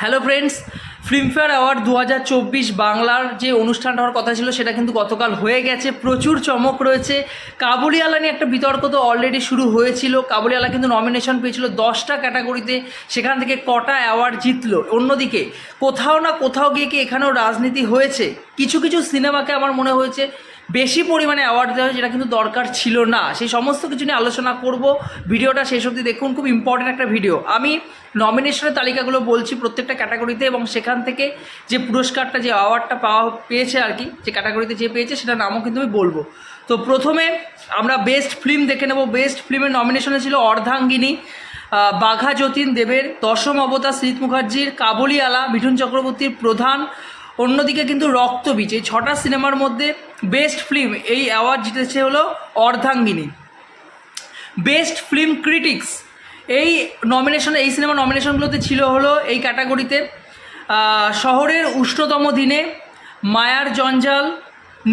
Hello friends Filmfare award দু হাজার চব্বিশ বাংলার যে অনুষ্ঠানটা হওয়ার কথা ছিল, সেটা কিন্তু গতকাল হয়ে গেছে। প্রচুর চমক রয়েছে। কাবুলিওয়ালা নিয়ে একটা বিতর্ক তো অলরেডি শুরু হয়েছিল। কাবুলিওয়ালা কিন্তু নমিনেশন পেয়েছিল দশটা ক্যাটাগরিতে সেখান থেকে কটা অ্যাওয়ার্ড জিতলো। অন্যদিকে, কোথাও না কোথাও গিয়ে কি এখানেও রাজনীতি হয়েছে? কিছু কিছু সিনেমাকে আমার মনে হয়েছে, বেশি পরিমাণে অ্যাওয়ার্ড দেওয়া হয়, যেটা কিন্তু দরকার ছিল না। সেই সমস্ত কিছু নিয়ে আলোচনা করব। ভিডিওটা শেষ অবধি দেখুন। খুব ইম্পর্টেন্ট একটা ভিডিও আমি নমিনেশনের তালিকাগুলো বলছি প্রত্যেকটা ক্যাটাগরিতে এবং সেখান থেকে যে পুরস্কারটা, যে অ্যাওয়ার্ডটা পাওয়া পেয়েছে আর কি, যে ক্যাটাগরিতে যে পেয়েছে সেটার নামও কিন্তু আমি বলব। তো প্রথমে আমরা বেস্ট ফিল্ম দেখে নেব। বেস্ট ফিল্মের নমিনেশনে ছিল অর্ধাঙ্গিনী বাঘা যতীন দেবের, দশম অবতার শ্রীত মুখার্জির কাবুলিওয়ালা মিঠুন চক্রবর্তীর প্রধান, অন্যদিকে কিন্তু রক্তবীজ। এই ছটা সিনেমার মধ্যে বেস্ট ফিল্ম এই অ্যাওয়ার্ড জিতেছে হলো অর্ধাঙ্গিনী। বেস্ট ফিল্ম ক্রিটিক্স এই নমিনেশন এই সিনেমা নমিনেশনগুলোতে ছিল হলো এই ক্যাটাগরিতে শহরের উষ্ণতম দিনে মায়ার জঞ্জাল,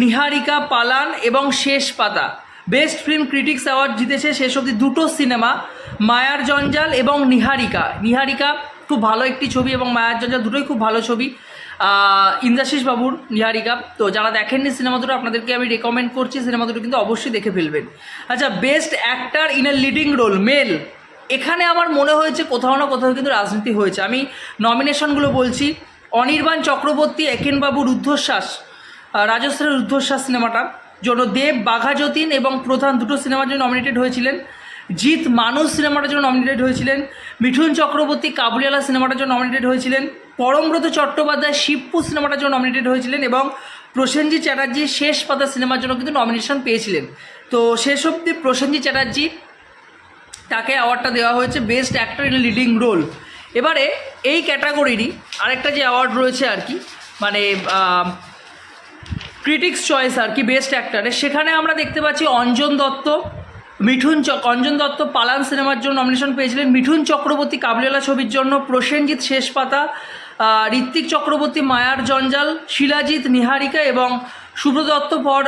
নিহারিকা পালান এবং শেষ পাতা। বেস্ট ফিল্ম ক্রিটিক্স অ্যাওয়ার্ড জিতেছে শেষ অবধি দুটো সিনেমা, মায়ার জঞ্জাল এবং নিহারিকা। নিহারিকা খুব ভালো একটি ছবি এবং মায়ার জঞ্জাল দুটোই খুব ভালো ছবি। ইন্দ্রাশিস বাবুর নিহারিকা। তো যারা দেখেননি সিনেমা দুটো, আপনাদেরকে আমি রেকমেন্ড করছি, সিনেমা দুটো কিন্তু অবশ্যই দেখে ফেলবেন। আচ্ছা best actor in a leading role male এখানে আমার মনে হয়েছে কোথাও না কোথাও কিন্তু রাজনীতি হয়েছে। আমি নমিনেশনগুলো বলছি। অনির্বাণ চক্রবর্তী, একেনবাবু রুদ্ধশ্বাস রাজশ্রী রুদ্ধশ্বাস সিনেমাটা, জন্য দেব, বাঘা যতীন এবং প্রধান দুটো সিনেমার জন্য নমিনেটেড হয়েছিলেন। জিৎ মানুষ সিনেমাটার জন্য নমিনেটেড হয়েছিলেন। মিঠুন চক্রবর্তী, কাবুলিওয়ালা সিনেমাটার জন্য নমিনেটেড হয়েছিলেন। পরমব্রত চট্টোপাধ্যায় শিবপুর সিনেমাটার জন্য নমিনেটেড হয়েছিলেন এবং প্রসেনজিৎ চ্যাটার্জি শেষ পাতা সিনেমার জন্য কিন্তু নমিনেশন পেয়েছিলেন। তো শেষ অবধি প্রসেনজিৎ চ্যাটার্জি তাকে অ্যাওয়ার্ডটা দেওয়া হয়েছে best actor in leading role এবারে এই ক্যাটাগরিরই আরেকটা যে অ্যাওয়ার্ড রয়েছে আর কি মানে ক্রিটিক্স চয়েস আর কি বেস্ট অ্যাক্টারের সেখানে আমরা দেখতে পাচ্ছি অঞ্জন দত্ত, মিঠুন চক অঞ্জন দত্ত পালান সিনেমার জন্য নমিনেশন পেয়েছিলেন। মিঠুন চক্রবর্তী কাবলিওয়ালা ছবির জন্য প্রসেনজিৎ শেষ পাতা ঋত্বিক চক্রবর্তী, মায়ার জঞ্জাল, শিলাজিৎ নিহারিকা এবং সুব্রত দত্ত পর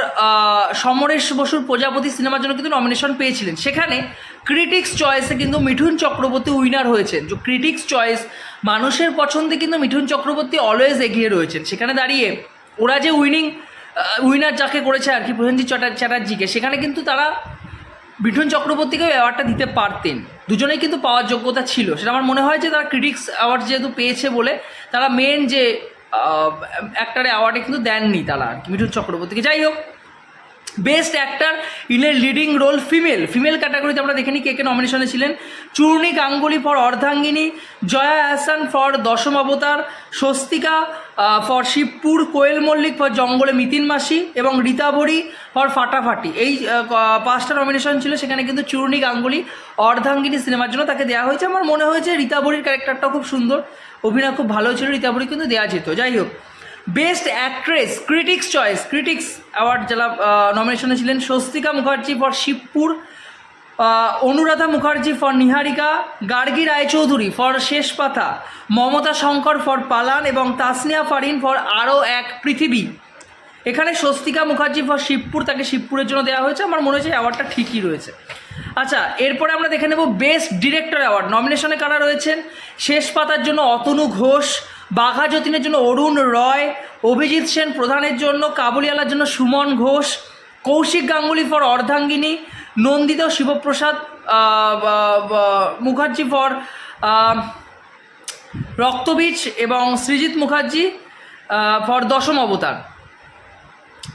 সমরেশ বসুর প্রজাপতি সিনেমার জন্য কিন্তু নমিনেশন পেয়েছিলেন। সেখানে ক্রিটিক্স চয়েসে কিন্তু মিঠুন চক্রবর্তী উইনার হয়েছেন। যে ক্রিটিক্স চয়েস মানুষের পছন্দে কিন্তু মিঠুন চক্রবর্তী অলওয়েজ এগিয়ে রয়েছেন। সেখানে দাঁড়িয়ে ওরা যে উইনিং উইনার যাকে করেছে আর কি, প্রসেনজিৎ চ্যাটার- চ্যাটার্জিকে, সেখানে কিন্তু তারা মিঠুন চক্রবর্তীকেও অ্যাওয়ার্ডটা দিতে পারতেন। দুজনেই কিন্তু পাওয়ার যোগ্যতা ছিল। সেটা আমার মনে হয় যে তারা ক্রিটিক্স অ্যাওয়ার্ড যেহেতু পেয়েছে বলে, তারা মেন যে অ্যাক্টারে অ্যাওয়ার্ডে কিন্তু দেননি তারা আর কি, মিঠুন চক্রবর্তীকে। যাই হোক best actor in a leading role female female ক্যাটাগরিতে আমরা দেখে নিই কে কে নমিনেশনে ছিলেন। Churni Ganguly for Ardhangini, Jaya Ahsan for Dasham Abatar, Swastika for Shibpur, Koel Mallick for Jangale Mitin Mashi এবং রীতাভরি ফর ফাটাফাটি। এই পাঁচটা নমিনেশন ছিল, সেখানে কিন্তু চূর্ণী গাঙ্গুলি অর্ধাঙ্গিনী সিনেমার জন্য তাকে দেওয়া হয়েছে। আমার মনে হয়েছে রীতাভরির ক্যারেক্টারটাও খুব সুন্দর। অভিনয় খুব ভালো ছিল রীতাভরি কিন্তু দেওয়া যেত। যাই হোক best actress critics choice critics award যারা নমিনেশনে ছিলেন, Swastika Mukherjee for Shibpur Anuradha Mukherjee for Niharika Gargi Roychowdhury for Shesh Pata Mamata Shankar for পালান এবং তাসনিয়া ফারিন ফর আরও এক পৃথিবী। এখানে স্বস্তিকা মুখার্জি ফর শিবপুর তাকে শিবপুরের জন্য দেওয়া হয়েছে। আমার মনে হচ্ছে অ্যাওয়ার্ডটা ঠিকই রয়েছে। আচ্ছা এরপরে আমরা দেখে নেব বেস্ট ডিরেক্টর অ্যাওয়ার্ড নমিনেশনে কারা রয়েছেন? শেষ পাতার জন্য অতনু ঘোষ বাঘা যতীনের জন্য অরুণ রয়, অভিজিৎ সেন প্রধানের জন্য, কাবুলিওয়ালার জন্য সুমন ঘোষ, কৌশিক গাঙ্গুলি ফর অর্ধাঙ্গিনী, নন্দিত শিবপ্রসাদ মুখার্জি ফর রক্তবীজ এবং সৃজিত মুখার্জি ফর দশম অবতার।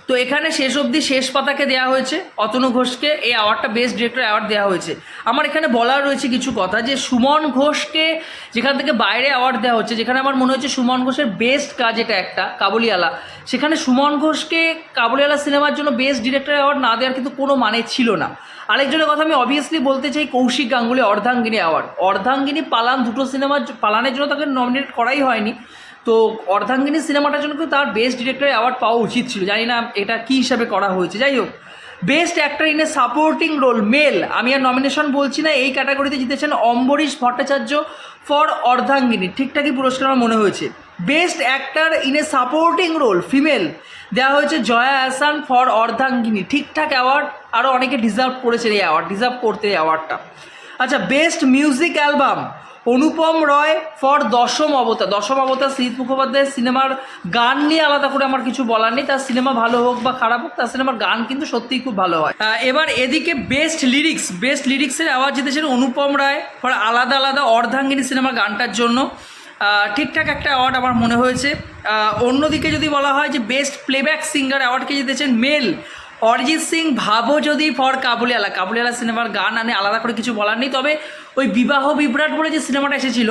তো এখানে শেষ অবধি শেষ পাতাকে দেওয়া হয়েছে। অতনু ঘোষকে এই অ্যাওয়ার্ডটা বেস্ট ডিরেক্টর অ্যাওয়ার্ড দেওয়া হয়েছে। আমার এখানে বলার রয়েছে কিছু কথা যে সুমন ঘোষকে যেখান থেকে বাইরে অ্যাওয়ার্ড দেওয়া হচ্ছে, যেখানে আমার মনে হচ্ছে সুমন ঘোষের বেস্ট কাজ এটা একটা, কাবুলিওয়ালা। সেখানে সুমন ঘোষকে কাবুলিওয়ালা সিনেমার জন্য বেস্ট ডিরেক্টর অ্যাওয়ার্ড না দেওয়ার কিন্তু কোনো মানে ছিল না। আরেকজনের কথা আমি অবভিয়াসলি বলতে চাই কৌশিক গাঙ্গুলি, অর্ধাঙ্গিনী অ্যাওয়ার্ড অর্ধাঙ্গিনী পালান দুটো সিনেমার জ- পালানের জন্য তাকে নমিনেট করাই হয়নি। তো অর্ধাঙ্গিনী সিনেমাটার জন্য কিন্তু তার বেস্ট ডিরেক্টর অ্যাওয়ার্ড পাওয়া উচিত ছিল। জানি না এটা কী হিসাবে করা হয়েছে। যাই হোক best actor in a supporting role male আমি আর নমিনেশন বলছি না, এই ক্যাটাগরিতে জিতেছেন অম্বরীশ ভট্টাচার্য ফর অর্ধাঙ্গিনী। ঠিকঠাকই পুরস্কার আমার মনে হয়েছে। Best actor in a supporting role female দেওয়া হয়েছে জয়া আহসান ফর অর্ধাঙ্গিনী। ঠিকঠাক অ্যাওয়ার্ড আরও অনেকে ডিজার্ভ করেছেন এই অ্যাওয়ার্ড ডিজার্ভ করতে এই অ্যাওয়ার্ডটা আচ্ছা best music album Anupam Roy for Dasham Abatar Dasham অবতার শীত মুখোপাধ্যায়ের সিনেমার গান নিয়ে আলাদা করে আমার কিছু বলার নেই। তার সিনেমা ভালো হোক বা খারাপ হোক, তার সিনেমার গান কিন্তু সত্যিই খুব ভালো হয়। এবার এদিকে বেস্ট লিরিক্স বেস্ট লিরিক্সের অ্যাওয়ার্ড জিতেছেন অনুপম রায় ফর আলাদা আলাদা অর্ধাঙ্গিনী সিনেমার গানটার জন্য। ঠিকঠাক একটা অ্যাওয়ার্ড আমার মনে হয়েছে। অন্যদিকে যদি বলা হয় যে বেস্ট প্লেব্যাক সিঙ্গার অ্যাওয়ার্ডকে জিতেছেন মেল অরিজিৎ সিং ভাবো যদি ফর কাবুলিয়ালা কাবুলিয়ালা সিনেমার গান আনে আলাদা করে কিছু বলার নেই, তবে ওই বিবাহ বিভ্রাট বলে যে সিনেমাটা এসেছিল,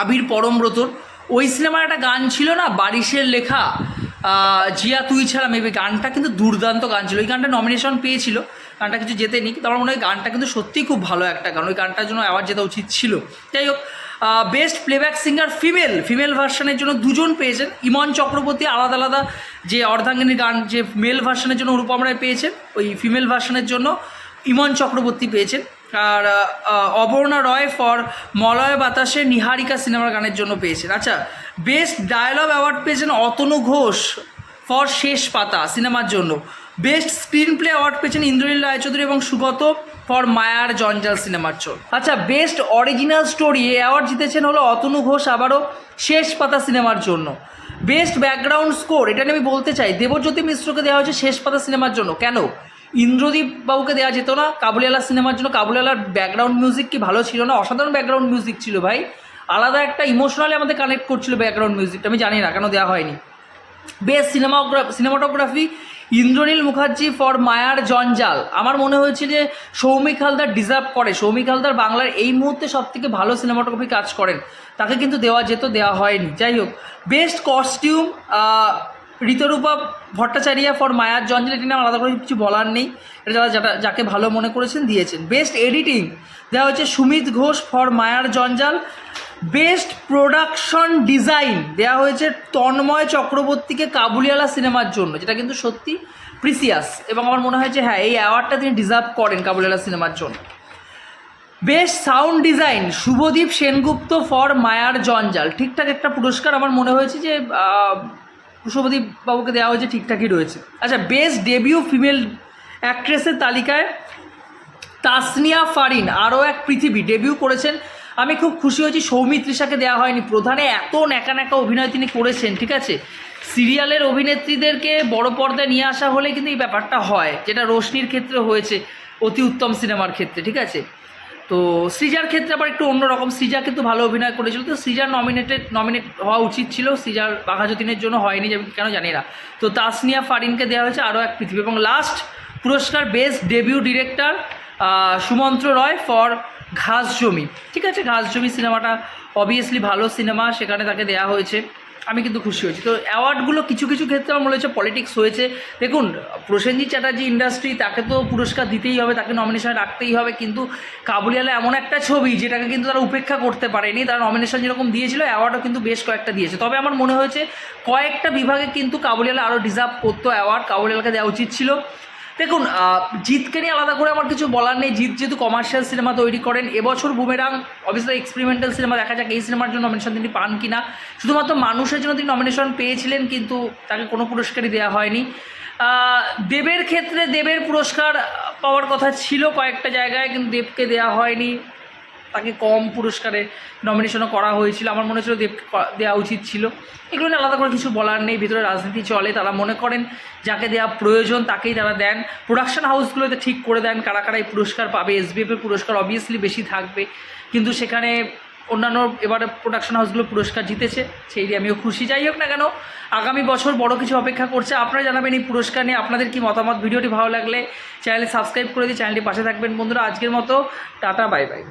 আবির পরমব্রতর ওই সিনেমার একটা গান ছিল না, বারিশের লেখা জিয়া তুই ছাড়া মেবি, গানটা কিন্তু দুর্দান্ত গান ছিল। ওই গানটা নমিনেশন পেয়েছিল, গানটা কিছু জেতেনি কিন্তু আমার মনে হয় গানটা কিন্তু সত্যিই খুব ভালো একটা গান, ওই গানটার জন্য অ্যাওয়ার্ড জেতা উচিত ছিল। যাই হোক best playback singer female female ভার্সনের জন্য দুজন পেয়েছেন। ইমন চক্রবর্তী আলাদা আলাদা যে অর্ধাঙ্গিনীর গান, যে মেল ভার্সনের জন্য অনুপম রায় পেয়েছেন, ওই ফিমেল ভার্সনের জন্য ইমন চক্রবর্তী পেয়েছেন। আর অবর্ণা রয় ফর মলয় বাতাসে নিহারিকা সিনেমার গানের জন্য পেয়েছেন। আচ্ছা বেস্ট ডায়ালগ অ্যাওয়ার্ড পেয়েছেন অতনু ঘোষ ফর শেষ পাতা সিনেমার জন্য। বেস্ট স্ক্রিন প্লে অ্যাওয়ার্ড পেয়েছেন ইন্দ্রনীল রায়চৌধুরী এবং সুগত ফর মায়ার জঞ্জাল সিনেমার জন্য আচ্ছা বেস্ট অরিজিনাল স্টোরি অ্যাওয়ার্ড জিতেছেন হলো অতনু ঘোষ আবারও শেষ পাতা সিনেমার জন্য। বেস্ট ব্যাকগ্রাউন্ড স্কোর, এটা নিয়ে আমি বলতে চাই, দেবজ্যোতি মিশ্রকে দেওয়া হয়েছে শেষ পাতা সিনেমার জন্য। কেন? ইন্দ্রদীপ বাবুকে দেওয়া যেত না কাবুলিওয়ালা সিনেমার জন্য। কাবুলিওয়ালার ব্যাকগ্রাউন্ড মিউজিক কি ভালো ছিল না? অসাধারণ ব্যাকগ্রাউন্ড মিউজিক ছিল ভাই। আলাদা একটা ইমোশনালি আমাদের কানেক্ট করছিল ব্যাকগ্রাউন্ড মিউজিকটা, আমি জানি না কেন দেওয়া হয়নি। Best cinematography cinematography Indranil Mukherjee for Mayar Jonjal. আমার মনে হয়েছে যে সৌমিক হালদার ডিজার্ভ করে। সৌমিক হালদার বাংলার এই মুহূর্তে সবথেকে ভালো সিনেমাটোগ্রাফি কাজ করেন। তাকে কিন্তু দেওয়া যেত, দেওয়া হয়নি। যাই হোক best costume Ritarupa Bhattacharya for Mayar Jonjal এটি নিয়ে আলাদা করে কিছু বলার নেই। এটা যারা যারা, যাকে ভালো মনে করেছেন দিয়েছেন। বেস্ট এডিটিং দেওয়া হচ্ছে সুমিত ঘোষ ফর মায়ার জঞ্জাল। বেস্ট প্রোডাকশন ডিজাইন দেওয়া হয়েছে তন্ময় চক্রবর্তীকে কাবুলিওয়ালা সিনেমার জন্য, যেটা কিন্তু সত্যি প্রিসিয়াস এবং আমার মনে হয় যে হ্যাঁ এই অ্যাওয়ার্ডটা তিনি ডিজার্ভ করেন কাবুলিওয়ালা সিনেমার জন্য। Best sound design Shubhadeep Sengupta for Mayar Jonjal. ঠিকঠাক একটা পুরস্কার আমার মনে হয়েছে যে আহ, শুভদীপ বাবুকে দেওয়া হয়েছে ঠিকঠাকই রয়েছে। আচ্ছা বেস্ট ডেবিউ ফিমেল অ্যাক্ট্রেসের তালিকায় তাসনিয়া ফারিন আরও এক পৃথিবী ডেবিউ করেছেন। আমি খুব খুশি হয়েছি সৌমিত্রিষাকে দেওয়া হয়নি। প্রধানে এত ন্যাকা ন্যাকা অভিনয় তিনি করেছেন ঠিক আছে? সিরিয়ালের অভিনেত্রীদেরকে বড় পর্দায় নিয়ে আসা হলে কিন্তু এই ব্যাপারটা হয় যেটা রোশনির ক্ষেত্রে হয়েছে অতি উত্তম সিনেমার ক্ষেত্রে ঠিক আছে? তো সৃজার ক্ষেত্রে আবার একটু অন্যরকম। সৃজা কিন্তু ভালো অভিনয় করেছিল। তো সৃজার নমিনেটেড নমিনেট হওয়া উচিত ছিল। সৃজার বাঘা যতীনের জন্য হয়নি কেন জানি না। তো তাসনিয়া ফারিনকে দেওয়া হয়েছে আরও এক পৃথিবী। এবং লাস্ট পুরস্কার best debut director Sumantra Roy for Ghaas Jomi. ঠিক আছে, ঘাস জমি সিনেমাটা অবভিয়াসলি ভালো সিনেমা, সেখানে তাকে দেওয়া হয়েছে। আমি কিন্তু খুশি হয়েছি। তো অ্যাওয়ার্ডগুলো কিছু কিছু ক্ষেত্রে আমার মনে হচ্ছে পলিটিক্স হয়েছে। দেখুন প্রসেনজিৎ চ্যাটার্জি ইন্ডাস্ট্রি তাকে তো পুরস্কার দিতেই হবে, তাকে নমিনেশন রাখতেই হবে, কিন্তু কাবুলিয়ালা এমন একটা ছবি যেটাকে কিন্তু তারা উপেক্ষা করতে পারেনি, তারা নমিনেশন যেরকম দিয়েছিল অ্যাওয়ার্ডও কিন্তু বেশ কয়েকটা দিয়েছে। তবে আমার মনে হয়েছে কয়েকটা বিভাগে কিন্তু কাবুলিয়ালা আরও ডিজার্ভ করতো অ্যাওয়ার্ড কাবুলিয়ালাকে দেওয়া উচিত ছিল। দেখুন জিতকে নিয়ে আলাদা করে আমার কিছু বলার নেই। জিত যেহেতু কমার্শিয়াল সিনেমা তৈরি করেন, এবছর বুমেরাং অবভিয়াসলি এক্সপেরিমেন্টাল সিনেমা দেখা যাক এই সিনেমার জন্য নমিনেশন তিনি পান কিনা। শুধুমাত্র মানুষের জন্য তিনি নমিনেশন পেয়েছিলেন, কিন্তু তাকে কোনো পুরস্কারই দেওয়া হয়নি। দেবের ক্ষেত্রে দেবের পুরস্কার পাওয়ার কথা ছিল কয়েকটা জায়গায়, কিন্তু দেবকে দেওয়া হয়নি। তাকে কম পুরস্কারে নমিনেশনও করা হয়েছিল। আমার মনে হচ্ছিল দেব দেওয়া উচিত ছিল। এগুলো নিয়ে আলাদা করে কিছু বলার নেই। ভিতরে রাজনীতি চলে, তারা মনে করেন যাকে দেওয়া প্রয়োজন তাকেই তারা দেন। প্রোডাকশন হাউসগুলোতে ঠিক করে দেন কারা কারা এই পুরস্কার পাবে। এসবিএফের পুরস্কার অবভিয়াসলি বেশি থাকবে। কিন্তু সেখানে অন্যান্য এবারে প্রোডাকশন হাউসগুলো পুরস্কার জিতেছে, সেই দিয়ে আমিও খুশি। যাই হোক না কেন, আগামী বছর বড় কিছু অপেক্ষা করছে। আপনারা জানাবেন এই পুরস্কার নিয়ে আপনাদের কি মতামত? ভিডিওটি ভালো লাগলে চ্যানেলে সাবস্ক্রাইব করে দিয়ে চ্যানেলটি পাশে থাকবেন। বন্ধুরা, আজকের মতো টাটা বাই বাই